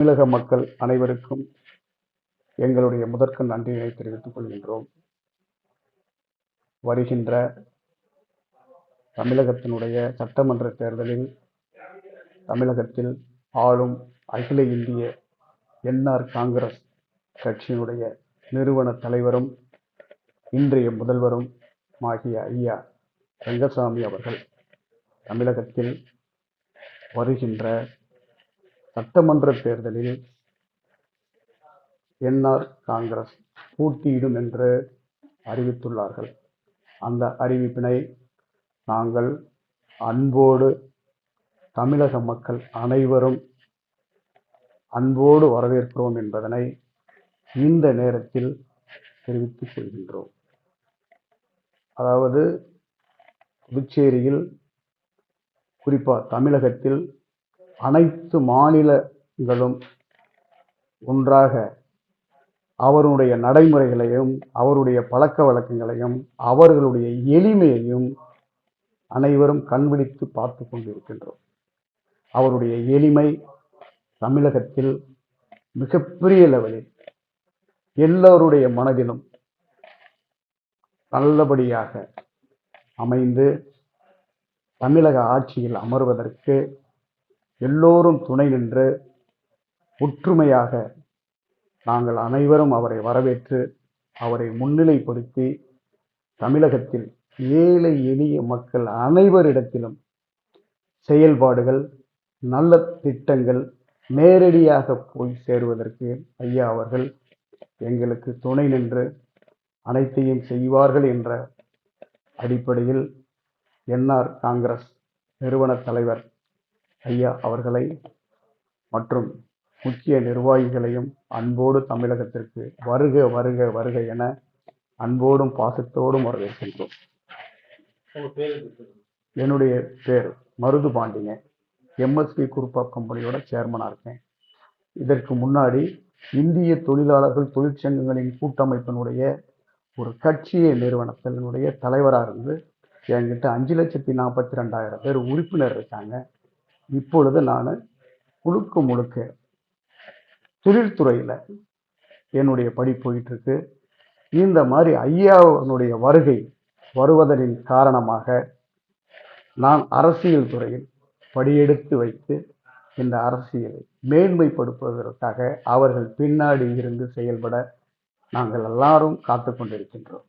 தமிழக மக்கள் அனைவருக்கும் எங்களுடைய முதற்கு நன்றியை தெரிவித்துக் கொள்கின்றோம். வருகின்ற தமிழகத்தினுடைய சட்டமன்ற தேர்தலில் தமிழகத்தில் ஆளும் அகில இந்திய என்ஆர் காங்கிரஸ் கட்சியினுடைய நிறுவன தலைவரும் இன்றைய முதல்வரும் ஆகிய ஐயா ரங்கசாமி அவர்கள் தமிழகத்தில் வருகின்ற சட்டமன்ற தேர்தலில் என்ஆர் காங்கிரஸ் போட்டியிடும் என்று அறிவித்துள்ளார்கள். அந்த அறிவிப்பினை நாங்கள் அன்போடு தமிழக மக்கள் அனைவரும் அன்போடு வரவேற்கிறோம் என்பதனை இந்த நேரத்தில் தெரிவித்துக் கொள்கின்றோம். அதாவது புதுச்சேரியில் குறிப்பாக தமிழகத்தில் அனைத்து மாநிலங்களும் ஒன்றாக அவருடைய நடைமுறைகளையும் அவருடைய பழக்க வழக்கங்களையும் அவர்களுடைய எளிமையையும் அனைவரும் கண்விழித்து பார்த்து கொண்டிருக்கின்றோம். அவருடைய எளிமை தமிழகத்தில் மிகப்பெரிய லெவலில் எல்லோருடைய மனதிலும் நல்லபடியாக அமைந்து தமிழக ஆட்சியில் அமர்வதற்கு எல்லோரும் துணை நின்று ஒற்றுமையாக நாங்கள் அனைவரும் அவரை வரவேற்று அவரை முன்னிலைப்படுத்தி தமிழகத்தில் ஏழை எளிய மக்கள் அனைவரிடத்திலும் செயல்பாடுகள் நல்ல திட்டங்கள் நேரடியாக போய் சேருவதற்கு ஐயா அவர்கள் எங்களுக்கு துணை நின்று அனைத்தையும் செய்வார்கள் என்ற அடிப்படையில் என்ஆர் காங்கிரஸ் நிறுவன தலைவர் ஐயா அவர்களை மற்றும் முக்கிய நிர்வாகிகளையும் அன்போடு தமிழகத்திற்கு வருக வருக வருக என அன்போடும் பாசத்தோடும் வரவேற்கின்றோம். என்னுடைய பேர் மருது பாண்டிங்க எம்எஸ்பி குரூப் ஆஃப் கம்பெனியோட சேர்மனாக இருக்கேன். இதற்கு முன்னாடி இந்திய தொழிலாளர்கள் தொழிற்சங்கங்களின் கூட்டமைப்பினுடைய ஒரு கட்சிய நிறுவனத்தினுடைய தலைவராக இருந்து என்கிட்ட அஞ்சு லட்சத்தி நாற்பத்தி ரெண்டாயிரம் பேர் உறுப்பினர் இருக்காங்க. இப்பொழுது நான் முழுக்க முழுக்க தொழில்துறையில் என்னுடைய படி போயிட்டுருக்கு. இந்த மாதிரி ஐயாவுடைய வருகை வருவதனின் காரணமாக நான் அரசியல் துறையில் படியெடுத்து வைத்து இந்த அரசியலை மேன்மைப்படுத்துவதற்காக அவர்கள் பின்னாடி இருந்து செயல்பட நாங்கள் எல்லாரும் காத்து கொண்டிருக்கின்றோம்